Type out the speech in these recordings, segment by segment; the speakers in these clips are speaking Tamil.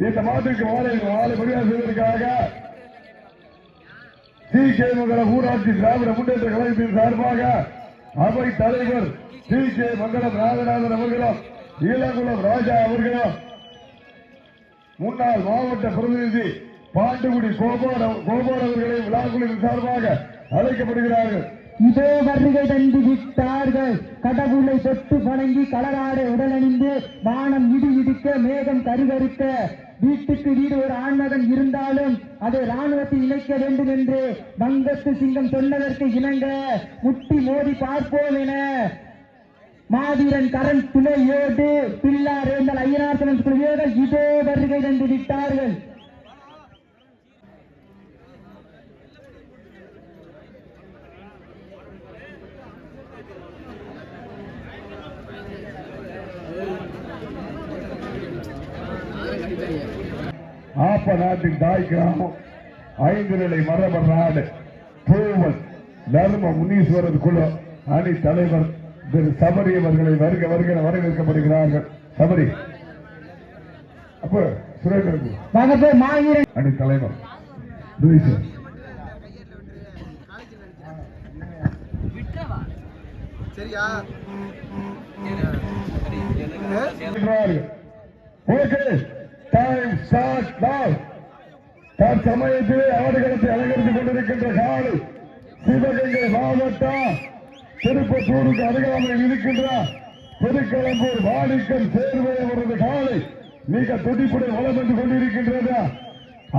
இந்த மாட்டுக்கு வாழை வாழை மரியாதை செய்வதற்காக சி கே மங்கலம் ஊராட்சி திராவிட முன்னேற்ற கழகத்தின் சார்பாக அவை தலைவர் சி கே மங்கலம் ராஜநாதன் அவர்களும் ஈழங்குளம் ராஜா அவர்களும் முன்னாள் மாவட்ட பிரதிநிதி பாண்டுகுடி கோபால் கோபால் அவர்களை விழாக்குழுவின் சார்பாக அழைக்கப்படுகிறார்கள். இதோ வருகை தந்து விட்டார்கள். கடவுளை தொட்டு வணங்கி களராட உடலணிந்து வானம் இடி இடிக்க மேகம் கருகருக்க வீட்டுக்கு வீடு ஒரு ஆண்மகன் இருந்தாலும் அதை ராணுவத்தை இணைக்க வேண்டும் என்று வங்கத்து சிங்கம் சொன்னதற்கு இணங்க முட்டி மோதி பார்ப்போம் என மாவீரன் கரண் துணையோடு பில்லார் ஏந்தல் ஐயனார்த்தனன் இதோ வருகை தந்து விட்டார்கள். ஆப்ப நாட்டின் தாய் கிராமம் ஐந்து நிலை மரபர் நாடு பூவல் தர்ம முனீஸ்வரர் குழு அணி தலைவர் திரு சபரி அவர்களை வருக வருகிற வரவேற்கப்படுகிறார்கள் சபரி அப்ப சுரேந்திரன் அணி தலைவர். சரியா. ஓகே டைம் ஸ்டார்ட் நவ் தற்சமயத்திலே ஆடுகளத்தை அலங்கரித்துக் கொண்டிருக்கின்ற காலை சிவகங்கை மாவட்டம் திருப்பத்தூருக்கு அருகாமையில் இருக்கின்ற திருக்கலம்பூர் வாடிக்கம் சேர்வை அவரது காலை மிக துடிப்புடன் வளம் வந்து கொண்டிருக்கின்றது.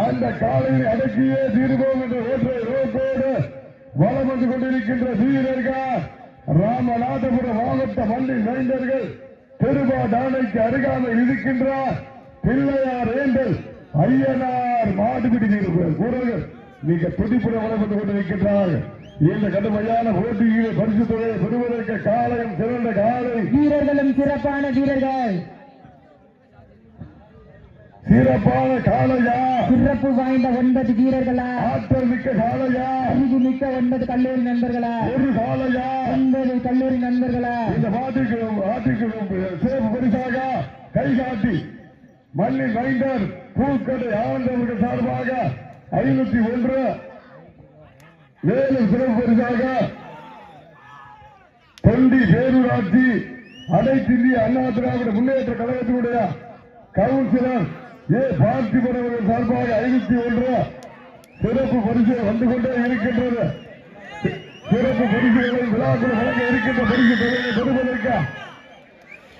அந்த காலையில் அடக்கியே தீர்வோம் என்ற ஒற்றை ரோக்கோடு வளம் வந்து கொண்டிருக்கின்ற வீரர்கள் ராமநாதபுரம் மாவட்ட மண்ணின் மைந்தர்கள் திருவாடானைக்கு அருகாமையில் இருக்கின்றார் பிள்ளையார் ஏந்தல் ஐயனார் மாடுபிடி வீரர்கள் மிக துடிப்புடன் வளம் வந்து கொண்டிருக்கின்றார்கள் இந்த கடுமையான போட்டியில் பரிசு தொகையை பெறுவதற்கு காலையும் சிறந்த காலை. வீரர்களும் சிறப்பான வீரர்கள். சிறப்பான காளையா சிறப்பு வாய்ந்த ஒன்பது வீரர்களா? ஆற்றல் மிக்க காளையா அறிவு மிக்க ஒன்பது கல்லூரி நண்பர்களா? ஒரு காளையா ஒன்பது கல்லூரி நண்பர்களா? இந்த மாட்டுக்கு மாட்டுக்கு சிறப்பு பரிசாக கை காட்டி மல்லி மைண்டர் பூக்கடை ஆனந்தவர்கள் சார்பாக ஐநூத்தி ஒன்று. மேலும் சிறப்பு பரிசாக தொண்டி பேரூராட்சி அனைத்து இந்திய அண்ணா திராவிட முன்னேற்ற கழகத்தினுடைய கவுன்சிலர் ஏ. பார்த்திபன் அவர்கள் சார்பாக ஐநூத்தி ஒன்று. சிறப்பு பரிசு வந்து கொண்டே இருக்கின்றது. சிறப்பு பரிசுகளை விழாக்கள் வழங்க இருக்கின்ற பரிசு பெறுவதற்கு?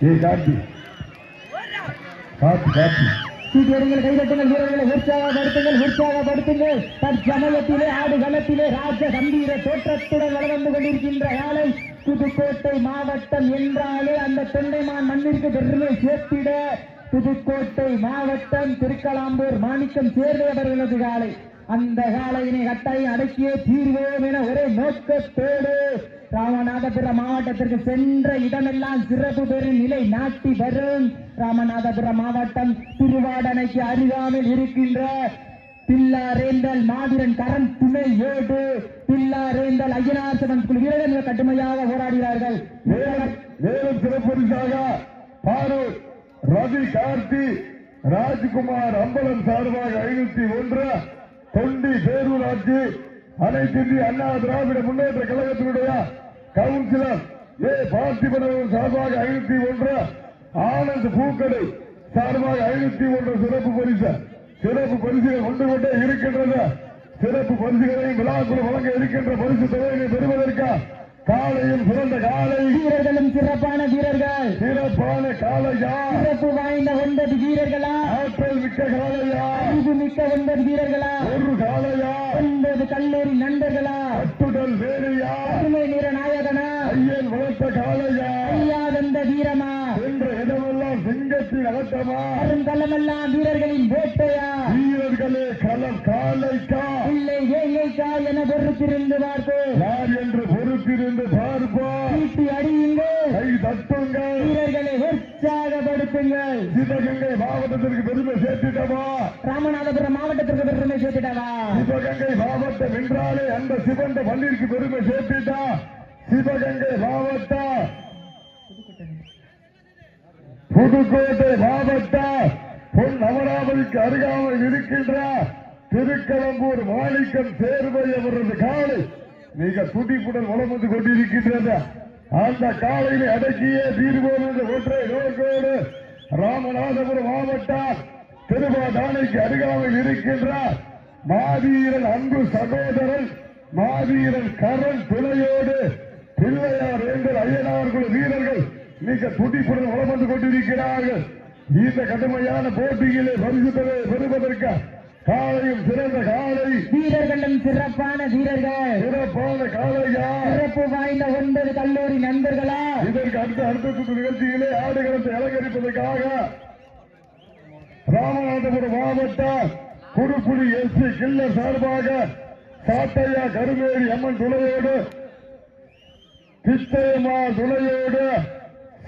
ஏ. காட்டி காட்டி காட்டி சீட்டியடிகள் கைதட்டுங்கள் வீரர்களை உற்சாகப்படுத்துங்கள் உற்சாகப்படுத்துங்கள். தற்சமயத்திலே ஆடு களத்திலே ராஜ கம்பீர தோற்றத்துடன் வளர்ந்து கொண்டிருக்கின்ற யாழை புதுக்கோட்டை மாவட்டம் என்றாலே அந்த தொண்டைமான் மண்ணிற்கு பெருமை சேர்த்திட புதுக்கோட்டை மாவட்டம் திருக்கலாம்பூர் மாணிக்கம் சேர்ந்தவர்களது காலை அந்த காலையினை கட்டாயம் அடக்கியே தீர்வோம் என ஒரே நோக்கத்தோடு ராமநாதபுரம் மாவட்டத்திற்கு சென்ற இடமெல்லாம் சிறப்பு பெறும் நிலை நாட்டி வரும். ராமநாதபுரம் மாவட்டம் திருவாடனைக்கு அருகாமல் இருக்கின்ற பில்லாரேந்தல் மாவீரன் கரண் துணையோடு பில்லாரேந்தல் ஐயனார்சவன் குழு வீரர்கள் கடுமையாக போராடுகிறார்கள். மேலும் மேலும் பாரு ரவி கார்த்தி ராஜ்குமார் அம்பலம் சார்பாக ஐநூத்தி ஒன்று. தொண்டி பேரூராட்சி அனைத்து இந்திய அண்ணா திராவிட முன்னேற்ற கழகத்தினுடைய கவுன்சிலர் ஏ. பார்த்திபன் அவர்கள் சார்பாக ஐநூத்தி ஒன்று ஆனந்த் பூக்கடை சார்பாக ஐநூத்தி ஒன்று சிறப்பு பரிசு. சிறப்பு பரிசுகள் கொண்டு கொண்டே இருக்கின்றது. சிறப்பு பரிசுகளையும் விழாக்குழு வழங்க இருக்கின்ற பரிசு தொகையை பெறுவதற்கு காலையும் சிறந்த காலை. வீரர்களும் சிறப்பான வீரர்கள். சிறப்பான காலையா சிறப்பு வாய்ந்த ஒன்பது வீரர்களா ஆற்றல் மிக்க காலையா? அறிவு மிக்க ஒன்பது வீரர்களா? ஒரு காலையா? ஒன்பது கல்லூரி நண்பர்களா? அட்டுடல் வேலையா? அருமை நிற நாயகனா ஐயன் வளர்த்த காலையா ஐயாதந்த வீரமா என்ற சிங்கத்தின் அலட்டமா அருங்கலமெல்லாம் வீரர்களின் வேட்டையா? வீரர்களே களம் காலைக்கா? இல்லை ஏழைக்கா என பொறுத்திருந்து பார்ப்போம் யார் என்று பொறுத்திருந்து பார்ப்பா? சீட்டி அடியுங்கள். கை தட்டுங்கள். வீரர்களை உற்சாகப்படுத்துங்கள் சிவகங்கை மாவட்டத்திற்கு பெருமை சேர்த்திட்டமா ராமநாதபுரம் மாவட்டத்திற்கு பெருமை சேர்த்திடவா? சிவகங்கை மாவட்டம் என்றாலே அந்த சிவந்த பள்ளிக்கு பெருமை சேர்த்திட்டா? சிவகங்கை மாவட்டம் புதுக்கோட்டை மாவட்டம் பொன் அமராவதிக்கு அருகாமல் இருக்கின்ற திருக்கலம்பூர் மாணிக்கம் தேர்வை அவரது காலை மிக துடிப்புடன் வளம் வந்து கொண்டிருக்கின்றது. அந்த காலையை அடக்கிய தீர்வோம் என்ற ஒற்றை நோக்கோடு ராமநாதபுரம் மாவட்டம் திருவாதானைக்கு அருகாமையில் இருக்கின்ற மாவீரன் அன்பு சகோதரன் மாவீரன் கரண் துணையோடு பிள்ளையார் எங்கள் ஐயனார் வீரர் மிக துடிப்புடன் வளம் வந்து கொண்டிருக்கிறார்கள். இந்த கடுமையான போட்டியிலே பரிசுத்தலை பெறுவதற்கு காலையும் சிறந்த காலை. வீரர்களும் சிறப்பான வீரர்கள். சிறப்பான காலையா? சிறப்பு வாய்ந்த ஒன்பது கல்லூரி நண்பர்களா? இதற்கு அடுத்த அடுத்த நிகழ்ச்சியிலே ஆடுகளத்தை அலங்கரிப்பதற்காக ராமநாதபுரம் மாவட்டம் குறுப்புடி எஸ்சி கில்லர் சார்பாக சாட்டையா கருமேரி அம்மன் துணையோடு கிருஷ்ணயம்மா துணையோடு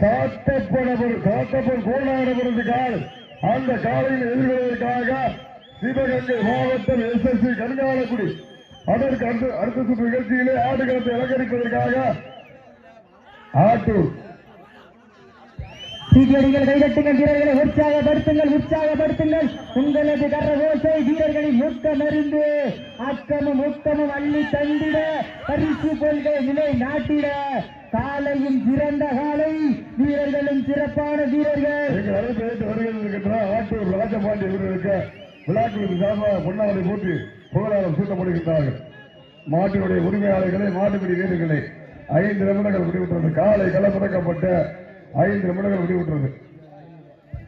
சாத்தப்படவர் சாத்தப்பன் கோணானவரது அந்த காலையில் எதிர்கொள்வதற்காக சிவகங்கை மாவட்டம் எஸ் எஸ் சி கருங்காலக்குடி அதற்கு அடுத்த அடுத்த சுற்று நிகழ்ச்சியிலே ஆடுகளத்தை அலங்கரிப்பதற்காக ஆட்டூர் சீட்டியடிகள் கைதட்டுங்கள் வீரர்களை உற்சாகப்படுத்துங்கள் உற்சாகப்படுத்துங்கள். உங்களது கரகோசை வீரர்களின் ஊக்கம் மருந்து அக்கமும் ஊக்கமும் அள்ளி தந்திட பரிசு கொள்கை நிலை நாட்டிட. காலையும் சிறந்த காலை வீரர்களும் சிறப்பான வீரர்கள். எங்கள் அழைப்பு ஏற்று வருகின்ற ஆட்டூர் ராஜபாண்டி இவர்களுக்கு விழாக்களுக்கு சார்பாக பொன்னாவளை போட்டு புகழாரம் சூட்டப்படுகின்றார்கள். மாட்டினுடைய உரிமையாளர்களை மாட்டுக்குடி வீரர்களை ஐந்து நிமிடங்கள் முடிவுற்றது காலை களமிறக்கப்பட்ட ஐந்து நிமிடங்கள் முடிவுற்றது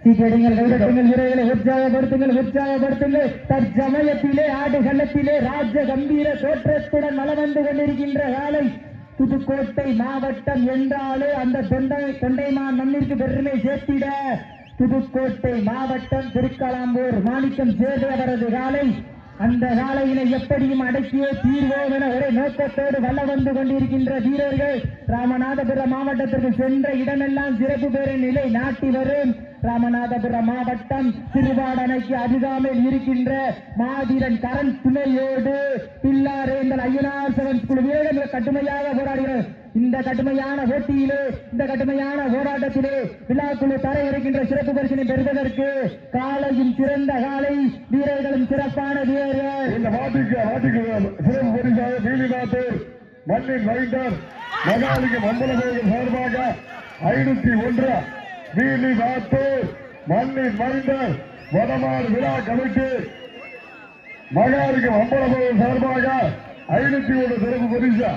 வீரர்களை உற்சாகப்படுத்துங்கள் உற்சாகப்படுத்துங்கள். தற்சமயத்திலே ராஜ கம்பீர தோற்றத்துடன் வந்து கொண்டிருக்கின்ற காலை புதுக்கோட்டை மாவட்டம் என்றாலே அந்த தொண்டை தொண்டைமா மண்ணிற்கு பெருமை சேர்த்திட. புதுக்கோட்டை மாவட்டம் திருக்கலாம்பூர் மாணிக்கம் சேது அவரது காலை அந்த காலையினை எப்படியும் அடக்கியே தீர்வோம் என ஒரே நோக்கத்தோடு வல்ல வந்து கொண்டிருக்கின்ற வீரர்கள் ராமநாதபுரம் மாவட்டத்திற்கு சென்ற இடமெல்லாம் சிறப்பு பெற நிலை நாட்டி வரும். ராமநாதபுரம் மாவட்டம் திருவாடனைக்கு அருகாமையில் இருக்கின்ற மாதிரன் கரண் துணையோடு பில்லாரேந்தல் ஐயனார் செவன் குழு வீரர்கள் கடுமையாக போராடுகிறார் இந்த கடுமையான போட்டியிலே இந்த கடுமையான போராட்டத்திலே விழாக்குழு தர இருக்கின்ற சிறப்பு பரிசினை பெறுவதற்கு காலையும் சிறந்த காலை வீரர்களும் சிறப்பான வீரர்கள். இந்த மாட்டுக்கு மாட்டுக்கு சிறப்பு பரிசாக பீலிநாத்தூர் மண்ணின் மைந்தர் மகாலிங்கம் அம்பலகோவில் சார்பாக ஐநூத்தி ஒன்று பீலிநாத்தூர் மண்ணின் மைந்தர் வடமாறு விழா கமிட்டி மகாலிங்கம் அம்பலகோவில் சார்பாக ஐநூத்தி ஒன்று சிறப்பு பரிசா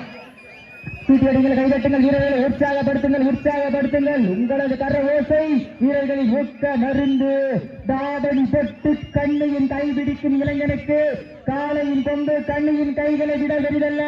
சீட்டியடிகள் கைதட்டுங்கள் வீரர்களை உற்சாகப்படுத்துங்கள் உற்சாகப்படுத்துங்கள். உங்களது கர ஓசை வீரர்களை ஊக்க மருந்து. தாவணி தொட்டு கண்ணையின் கை பிடிக்கும் இளைஞனுக்கு காலையின் கொண்டு கண்ணையின் கைகளை விட வெறிதல்ல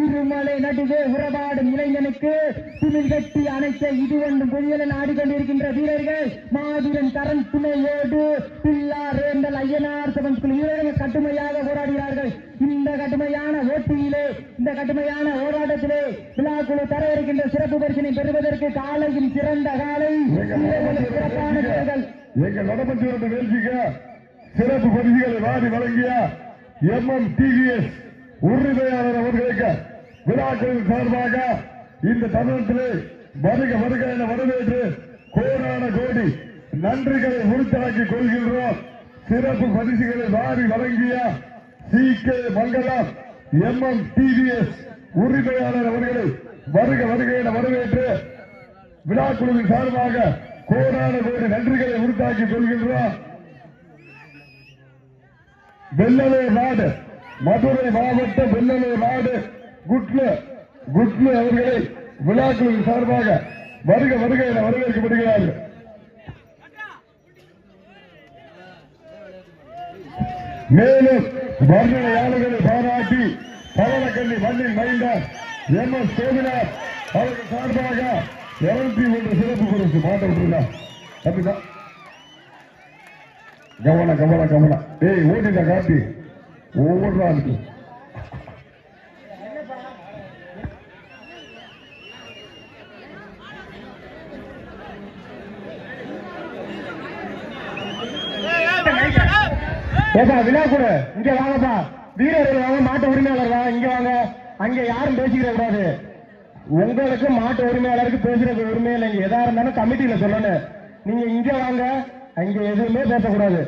இருமலை நடுவே உறவாடும் இளைஞனுக்கு துணில் கட்டி அணைக்க இது ஒன்றும் புதியலன் ஆடிக்கொண்டிருக்கின்ற வீரர்கள். மாதிரன் கரண் துணையோடு பில்லார் ஏந்தல் ஐயனார் குழு வீரர்கள் கடுமையாக போராடுகிறார்கள். இந்த கடுமையான ஓட்டியிலே இந்த கடுமையான போராட்டத்திலே விழாக்குழு தர இருக்கின்ற சிறப்பு பரிசினை பெறுவதற்கு காலையும் சிறந்த காலை எங்கள் நடமன்ற நிகழ்ச்சிக்கு சிறப்பு பரிசுகளை வாரி வழங்கிய எம் எம் டிவிஎஸ் உரிமையாளர் அவர்களுக்கு விழாக்களின் சார்பாக இந்த தமிழகத்திலே வருக வருக என வரவேற்று கோடான கோடி நன்றிகளை உறுத்தாக்கி கொள்கின்றோம். சிறப்பு பரிசுகளை வாரி வழங்கிய C K Mangalam M M TVS உரிமையாளர் அவர்களை வருக வருக என வரவேற்று விழாக்குழுவின் சார்பாக கோடான கோடி நன்றிகளை உறுத்தாக்கி கொள்கின்றோம். வெள்ளலூர் நாடு மதுரை மாவட்ட வெள்ளலூர் நாடு குட்லு குட்லு அவர்களை விழாக்குழுவின் சார்பாக வருக வருக என வரவேற்கப்படுகிறார்கள். மேலும் வர்ணனையாளர்களை பாராட்டி பவனக்கண்ணி மண்ணில் மைந்த எம் எஸ் கோவிலார் அவர்கள் சார்பாக இருநூத்தி ஒன்று சிறப்பு பரிசு மாட்ட விட்டுருந்தா அப்படிதான் கவனம் கவனம் கவனம். ஏய் ஓடிட்ட காட்டி ஒவ்வொரு நாளுக்கு ஏப்பா விழா கூட இங்க வாங்கப்பா. வீரர்கள் வாங்க மாட்டு உரிமையாளர் வாங்க இங்க வாங்க. அங்க யாரும் பேசிக்கிற கூடாது. உங்களுக்கு மாட்டு உரிமையாளருக்கு பேசுறது உரிமை இல்லைங்க. எதா இருந்தாலும் கமிட்டியில சொல்லணும். நீங்க இங்க வாங்க அங்க எதுவுமே பேசக்கூடாது.